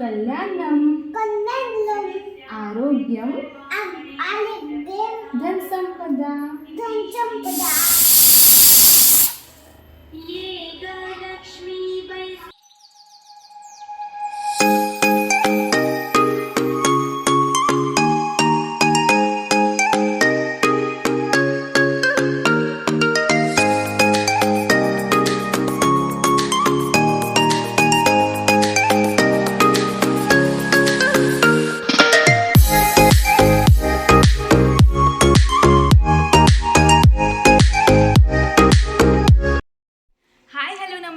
कल्याणम कल्याणम आरोग्यम आरोग्यम धनसंपदा धनसंपदा ये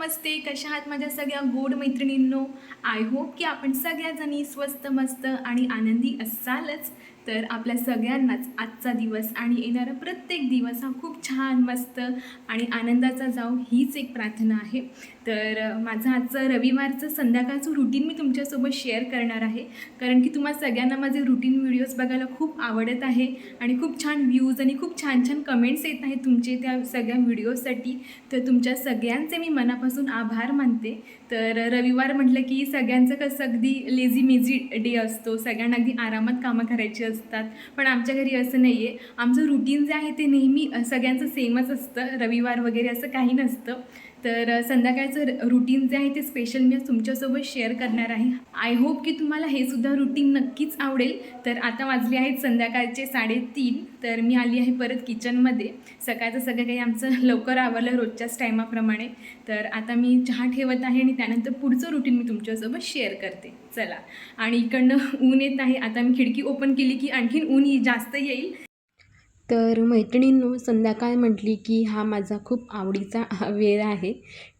नमस्ते. कशा आहात माझ्या सगळ्या गोड मैत्रिणींनो? आय होप की आपण सगळ्याजणी स्वस्त मस्त आणि आनंदी असालच. तर आपल्या सगळ्यांनाच आजचा दिवस आणि येणारा प्रत्येक दिवस हा खूप छान मस्त आणि आनंदाचा जाऊ हीच एक प्रार्थना आहे. तर माझं आजचं रविवारचं संध्याकाळचं रुटीन मी तुमच्यासोबत शेअर करणार आहे. कारण की तुम्हा सगळ्यांना माझे रुटीन व्हिडिओज बघायला खूप आवडत आहे आणि खूप छान व्ह्यूज आणि खूप छान छान कमेंट्स येत आहेत तुमचे त्या सगळ्या व्हिडिओसाठी तर तुमच्या सगळ्यांचे मी मनापासून आभार मानते. तर रविवार म्हटलं की सगळ्यांचं कसं अगदी लेझी मेझी डे असतो. सगळ्यांना अगदी आरामात कामं करायची असतात. पण आमच्या घरी असं नाही आहे आमचं रुटीन जे आहे ते नेहमी सगळ्यांचं सेमच असतं. रविवार वगैरे असं काही नसतं. तर संध्याकाळचं रुटीन जे आहे ते स्पेशल मी तुमच्यासोबत शेअर करणार आहे. आय होप की तुम्हाला हे सुद्धा रुटीन नक्कीच आवडेल. तर आता वाजले आहेत संध्याकाळचे साडेतीन. तर मी आली आहे परत किचनमध्ये सकाळचं सगळं काही आमचं लवकर आवरलं रोजच्याच टायमाप्रमाणे तर आता मी चहा ठेवत आहे आणि त्यानंतर पुढचं रुटीन मी तुमच्यासोबत शेअर करते. चला. आणि इकडनं ऊन येत आहे. आता मी खिडकी ओपन केली की आणखीन ऊन जास्त येईल. तर मैत्रिणींनो संध्याकाळ म्हटली की हा माझा खूप आवडीचा वेळ आहे.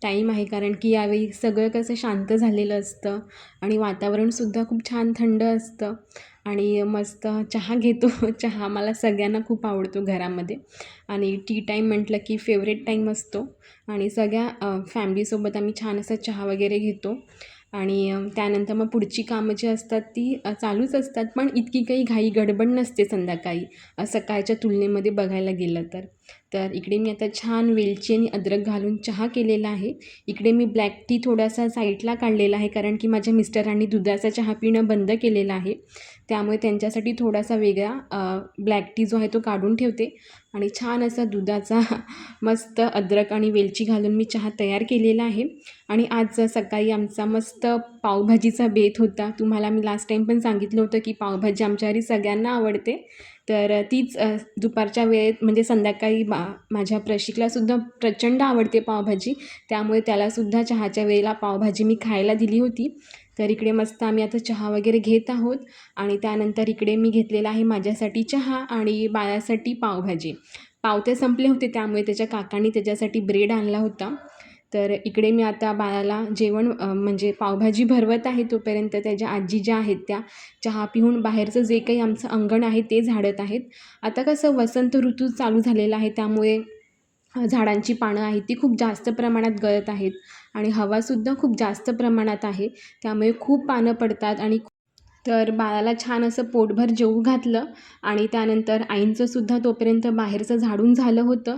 टाईम आहे कारण की यावेळी सगळं कसं शांत झालेलं असतं आणि वातावरणसुद्धा खूप छान थंड असतं आणि मस्त चहा घेतो. चहा मला सगळ्यांना खूप आवडतो घरामध्ये आणि टी टाईम म्हटलं की फेवरेट टाईम असतो आणि सगळ्या फॅमिलीसोबत आम्ही छान असा चहा वगैरे घेतो. आणि त्यानंतर मग पुढची कामं जी असतात ती चालूच असतात. पण इतकी काही घाई गडबड नसते संध्याकाळी सकाळच्या तुलनेमध्ये बघायला गेलं तर. तर इकडे मी आता छान वेलची आणि अद्रक घालून चहा केलेला आहे. इकडे मी ब्लॅक टी थोडासा साईडला काढलेला आहे कारण की माझ्या मिस्टरांनी दुधाचा चहा पिणं बंद केलेलं आहे. त्यामुळे त्यांच्यासाठी थोडासा वेगळा ब्लॅक टी जो आहे तो काढून ठेवते. आणि छान असा दुधाचा मस्त अद्रक आणि वेलची घालून मी चहा तयार केलेला आहे. आणि आज सकाळी आमचा मस्त पावभाजीचा बेत होता. तुम्हाला मी लास्ट टाईम पण सांगितलं होतं की पावभाजी आमच्या घरी सगळ्यांना आवडते. तर तीच दुपारच्या वेळेत म्हणजे संध्याकाळी मा माझ्या प्रशिकलासुद्धा प्रचंड आवडते पावभाजी. त्यामुळे त्यालासुद्धा चहाच्या वेळेला पावभाजी मी खायला दिली होती. तर इकडे मस्त आम्ही आता चहा वगैरे घेत आहोत आणि त्यानंतर इकडे मी घेतलेला आहे माझ्यासाठी चहा आणि बाळासाठी पावभाजी. पावते संपले होते त्यामुळे त्याच्या काकांनी त्याच्यासाठी ब्रेड आणला होता. तर इकडे मी आता बाळाला जेवण म्हणजे पावभाजी भरवत आहे तोपर्यंत त्याच्या आजी ज्या आहेत त्या चहा पिऊन बाहेरचं जे काही आमचं अंगण आहे ते झाडत आहेत. आता कसं वसंत ऋतू चालू झालेला आहे त्यामुळे झाडांची पानं आहेत ती खूप जास्त प्रमाणात गळत आहेत आणि हवासुद्धा खूप जास्त प्रमाणात आहे त्यामुळे खूप पानं पडतात आणि तर बाळाला छान असं पोटभर जेवू घातलं आणि त्यानंतर आईंचंसुद्धा तोपर्यंत बाहेरचं झाडून झालं होतं.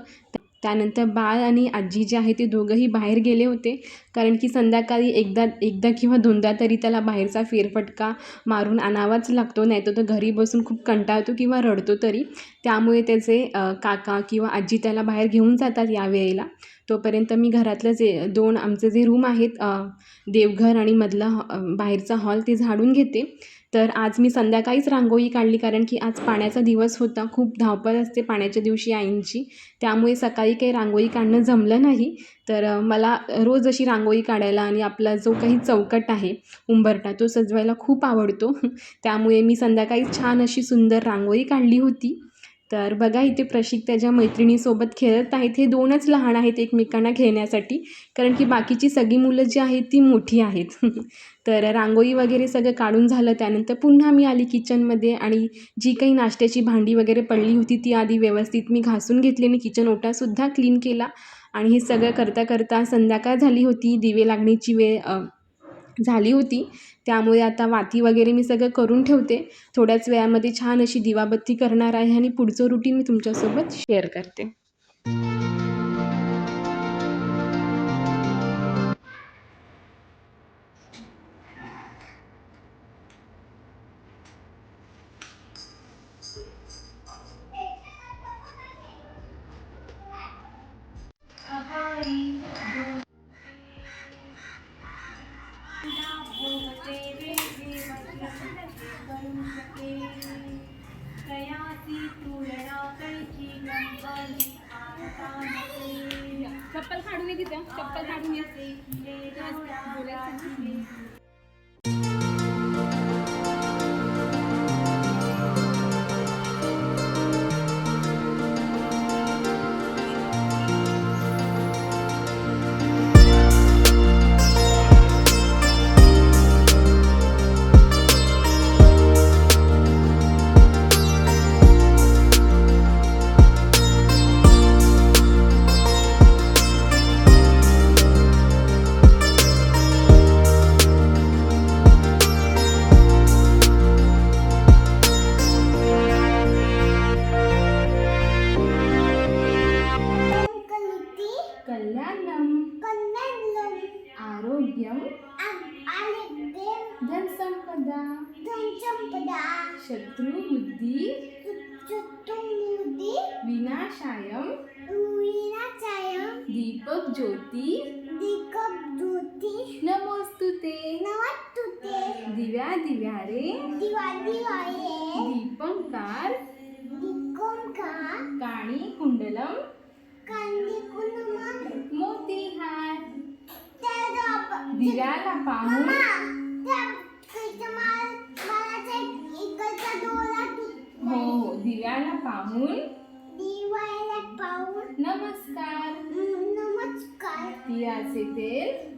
त्यानंतर बाळ आणि आजी जे आहे ते दोघंही बाहेर गेले होते. कारण की संध्याकाळी एकदा एकदा किंवा दोनदा तरी त्याला बाहेरचा फेरफटका मारून आणावाच लागतो. नाही तर तो घरी बसून खूप कंटाळतो किंवा रडतो तरी. त्यामुळे त्याचे काका किंवा आजी त्याला बाहेर घेऊन जातात या वेळेला तोपर्यंत मी घरातलं जे दोन आमचे जे रूम आहेत देवघर आणि मधला हॉ बाहेरचा हॉल ते झाडून घेते. तर आज मी संध्याकाळीच रांगोळी काढली कारण की आज पाण्याचा दिवस होता. खूप धावपळ असते पाण्याच्या दिवशी आईंची. त्यामुळे सकाळी काही रांगोळी काढणं जमलं नाही. तर मला रोज अशी रांगोळी काढायला आणि आपला जो काही चौकट आहे उंबरटा तो सजवायला खूप आवडतो. त्यामुळे मी संध्याकाळी छान अशी सुंदर रांगोळी काढली होती. तर बघा इथे प्रशिक त्याच्या मैत्रिणीसोबत खेळत आहेत. हे दोनच लहान आहेत एकमेकांना खेळण्यासाठी कारण की बाकीची सगळी मुलं जी आहेत ती मोठी आहेत. तर रांगोळी वगैरे सगळं काढून झालं. त्यानंतर पुन्हा मी आली किचनमध्ये आणि जी काही नाश्त्याची भांडी वगैरे पडली होती ती आधी व्यवस्थित मी घासून घेतली आणि किचन ओटासुद्धा क्लीन केला. आणि हे सगळं करता करता संध्याकाळ झाली होती. दिवे लागण्याची वेळ झाली होती. त्यामुळे आता वाती वगैरे मी सगळं करून ठेवते. थोड्याच वेळामध्ये छान अशी दिवाबत्ती करणार आहे आणि पुढचं रुटीन मी तुमच्यासोबत शेअर करते. धनसंपदा धनसंपदा शत्रुबुद्धी चतुर्मुदी विनाशायम. विनाचायम दीपक ज्योती. दीपक ज्योती. नमोस्तुते नवतुते दिव्या दिव्या रे दिवा दिवाळे दीपंकार. दिकोमका काणी कुंडलम. कांदी कुनुमन मोतीहार. दिव्याला पाहून. हो हो दिव्याला पाहून. दिवाळ्याला पाहून. नमस्कार. नमस्कार. तिळाचे तेल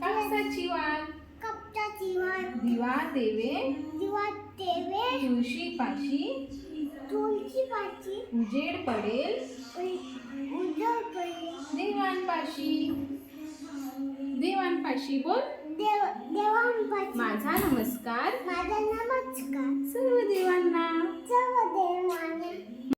कापसाची वाल कपटाची वाट. दिवा देवे. दिवा तेवे तुळशी पाशी. तुळशी पाची उजेड पडेल. उजळ पडले. देवांपाशी. देवांपाशी बोल. देव देवांपाची माझा नमस्कार. माझा नमस्कार. सर्व देवांना. सर्व देवांना.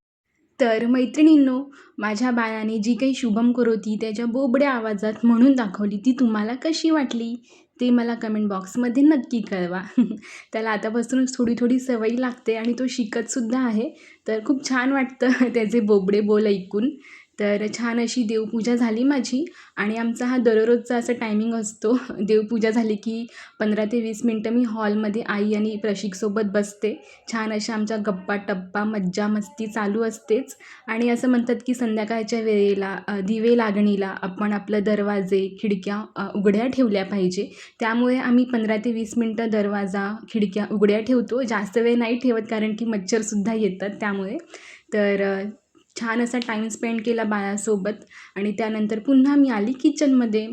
तर मैत्रिणींनो माझ्या बाळाने जी काही शुभम करोती त्याच्या बोबड्या आवाजात म्हणून दाखवली ती तुम्हाला कशी वाटली? ते मला कमेंट बॉक्समध्ये नक्की कळवा. त्याला आतापासूनच थोडी थोडी सवय लागते आणि तो शिकतसुद्धा आहे. तर खूप छान वाटतं त्याचे बोबडे बोल ऐकून. तर छान अशी देवपूजा झाली माझी आणि आमचा हा दररोजचा असा टायमिंग असतो. देवपूजा झाली की पंधरा ते वीस मिनटं मी हॉलमध्ये आई आणि प्रशिकसोबत बसते. छान अशा आमच्या गप्पा टप्पा मज्जा मस्ती चालू असतेच. आणि असं म्हणतात की संध्याकाळच्या वेळेला दिवे लागणीला आपण आपलं दरवाजे खिडक्या उघड्या ठेवल्या पाहिजे. त्यामुळे आम्ही पंधरा ते वीस मिनटं दरवाजा खिडक्या उघड्या ठेवतो. जास्त वेळ नाही ठेवत कारण की मच्छरसुद्धा येतात त्यामुळे. तर छान असा टाईम स्पेंड केला बाळासोबत. आणि त्यानंतर पुन्हा मी आली किचनमध्ये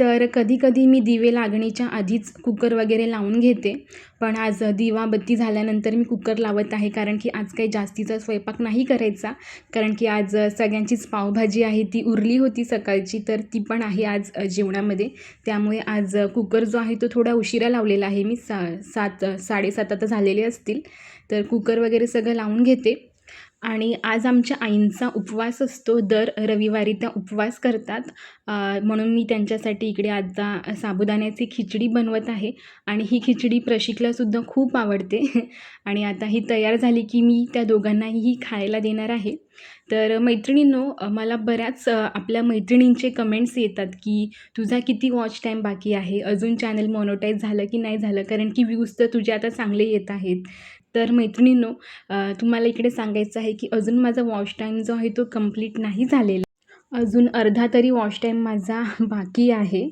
तर कधीकधी मी दिवे लागणीच्या आधीच कुकर वगैरे लावून घेते. पण आज दिवा बत्ती झाल्यानंतर मी कुकर लावत आहे कारण की आज काही जास्तीचा स्वयंपाक नाही करायचा. कारण की आज सगळ्यांचीच पावभाजी आहे ती उरली होती सकाळची तर ती पण आहे आज जेवणामध्ये. त्यामुळे आज कुकर जो आहे तो थोडा उशिरा लावलेला आहे. मी सा सात साडेसात आता झालेले असतील. तर कुकर वगैरे सगळं लावून घेते. आणि आज आमच्या आईंचा उपवास असतो. दर रविवारी त्या उपवास करतात. म्हणून मी त्यांच्यासाठी इकडे आता साबुदाण्याची खिचडी बनवत आहे. आणि ही खिचडी प्रशिकलासुद्धा खूप आवडते. आणि आता ही तयार झाली की मी त्या दोघांनाही ही खायला देणार आहे. तर मैत्रिणींनो मला बऱ्याच आपल्या मैत्रिणींचे कमेंट्स येतात की तुझा किती वॉच टाईम बाकी आहे? अजून चॅनल मोनोटाईज झालं की नाही झालं? कारण की व्ह्यूज तर तुझे आता चांगले येत आहेत. तर मैत्रिणींनो तुम्हाला इकडे सांगायचं आहे की अजून माझा वॉच टाईम जो आहे तो कंप्लीट नाही झालेला. अजून अर्धा तरी वॉच टाईम माझा बाकी आहे.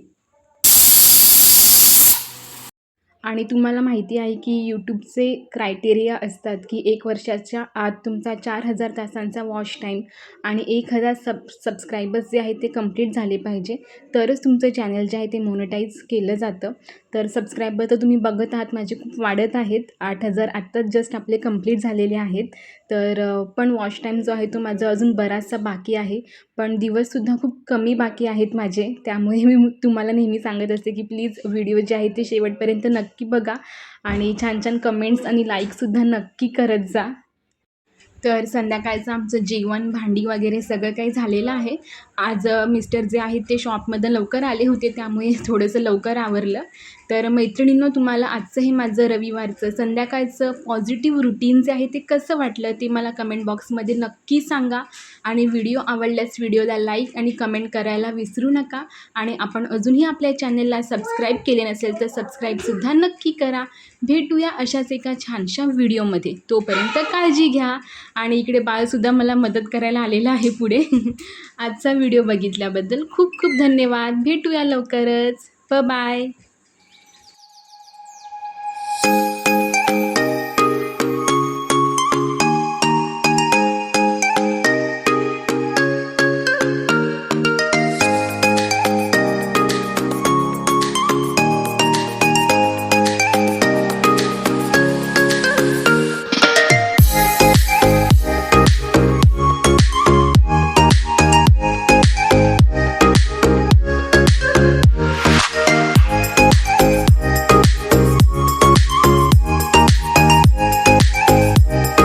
आणि तुम्हाला माहिती आहे की यूट्यूबचे क्रायटेरिया असतात की एक वर्षाच्या आत तुमचा चार हजार तासांचा वॉच टाईम आणि एक हजार सब सबस्क्रायबर्स जे आहेत ते कंप्लीट झाले पाहिजे. तरच तुमचं चॅनल जे आहे ते मोनिटाईज केलं जातं. तर सबस्क्रायबर तर तुम्ही बघत आहात माझे खूप वाढत आहेत. आठ हजार आत्ताच जस्ट आपले कंप्लीट झालेले आहेत. तर पण वॉच टाईम जो आहे तो माझा अजून बराचसा बाकी आहे. पण दिवससुद्धा खूप कमी बाकी आहेत माझे. त्यामुळे मी तुम्हाला नेहमी सांगत असते की प्लीज व्हिडिओ जे आहे ते शेवटपर्यंत नक्की बघा. आणि छान छान कमेंट्स आणि लाईकसुद्धा नक्की करत जा. तर संध्याकाळचं आमचं जेवण भांडी वगैरे सगळं काही झालेलं आहे. आज मिस्टर जे आहेत ते शॉपमधून लवकर आले होते. त्यामुळे थोडंसं लवकर आवरलं. तर मैत्रिणींनो तुम्हाला आजचं हे माझं रविवारचं संध्याकाळचं पॉझिटिव्ह रुटीन जे आहे ते कसं वाटलं ते मला कमेंट बॉक्समध्ये नक्की सांगा. आणि व्हिडिओ आवडल्यास व्हिडिओला लाईक आणि कमेंट करायला विसरू नका. आणि आपण अजूनही आपल्या चॅनलला सबस्क्राईब केले नसेल तर सबस्क्राईबसुद्धा नक्की करा. भेटूया अशाच एका छानशा व्हिडिओमध्ये तोपर्यंत काळजी घ्या. आणि इकडे बाळसुद्धा मला मदत करायला आलेला आहे पुढे. आजचा व्हिडिओ बघितल्याबद्दल खूप खूप धन्यवाद. भेटूया लवकरच. ब बाय